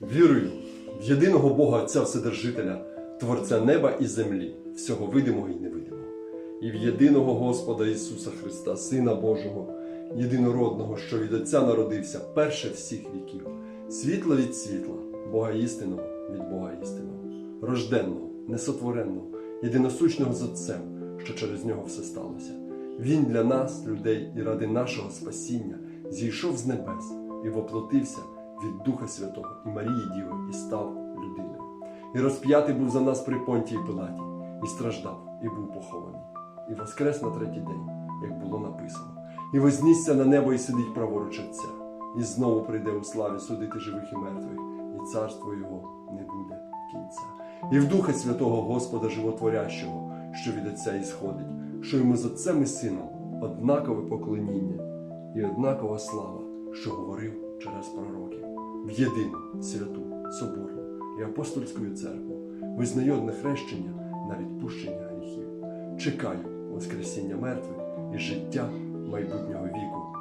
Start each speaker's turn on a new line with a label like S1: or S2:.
S1: Вірую в єдиного Бога Отця Вседержителя, Творця неба і землі, всього видимого і невидимого, і в єдиного Господа Ісуса Христа, Сина Божого, єдинородного, що від Отця народився, перше всіх віків, світла від світла, Бога істинного від Бога істинного, рожденного, несотвореного, єдиносущного з Отцем, що через нього все сталося. Він для нас, людей, і ради нашого спасіння зійшов з небес і воплотився від Духа Святого і Марії Діви і став людиною. І розп'ятий був за нас при Понтії Пилаті, і страждав, і був похований, і воскрес на третій день, як було написано, і вознісся на небо і сидить праворуч Отця, і знову прийде у славі судити живих і мертвих, і царство його не буде кінця. І в Духа Святого Господа Животворящого, що від Отця ісходить, що йому з Отцем і Сином однакове поклоніння і однакова слава, що говорив через пророків, в єдину святу, соборну і апостольську церкву, визнаю одне хрещення на відпущення гріхів. Чекаю Воскресіння мертвих і життя майбутнього віку.